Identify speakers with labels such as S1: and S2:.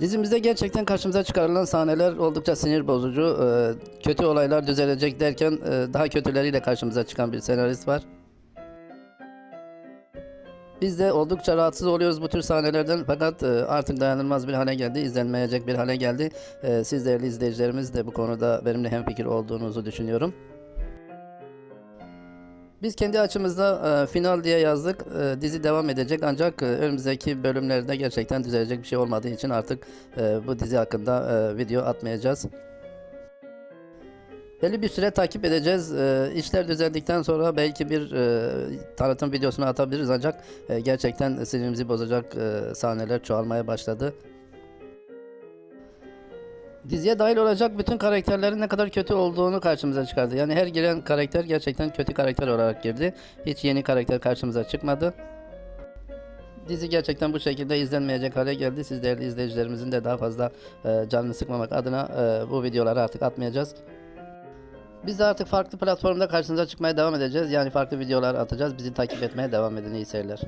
S1: Dizimizde gerçekten karşımıza çıkarılan sahneler oldukça sinir bozucu. Ee, Kötü olaylar düzelecek derken e, daha kötüleriyle karşımıza çıkan bir senarist var. Biz de oldukça rahatsız oluyoruz bu tür sahnelerden fakat e, artık dayanılmaz bir hale geldi, izlenmeyecek bir hale geldi. E, Siz değerli izleyicilerimiz de bu konuda benimle hemfikir olduğunuzu düşünüyorum. Biz kendi açımızda e, final diye yazdık. E, dizi devam edecek ancak e, önümüzdeki bölümlerde gerçekten düzelecek bir şey olmadığı için artık e, bu dizi hakkında e, video atmayacağız. Belli bir süre takip edeceğiz. E, işler düzeldikten sonra belki bir e, tanıtım videosunu atabiliriz ancak e, gerçekten sinirimizi bozacak e, sahneler çoğalmaya başladı. Diziye dahil olacak bütün karakterlerin ne kadar kötü olduğunu karşımıza çıkardı. Yani her giren karakter gerçekten kötü karakter olarak girdi. Hiç yeni karakter karşımıza çıkmadı. Dizi gerçekten bu şekilde izlenmeyecek hale geldi. Siz değerli izleyicilerimizin de daha fazla e, canını sıkmamak adına e, bu videoları artık atmayacağız. Biz de artık farklı platformda karşınıza çıkmaya devam edeceğiz. Yani farklı videolar atacağız. Bizi takip etmeye devam edin. İyi seyirler.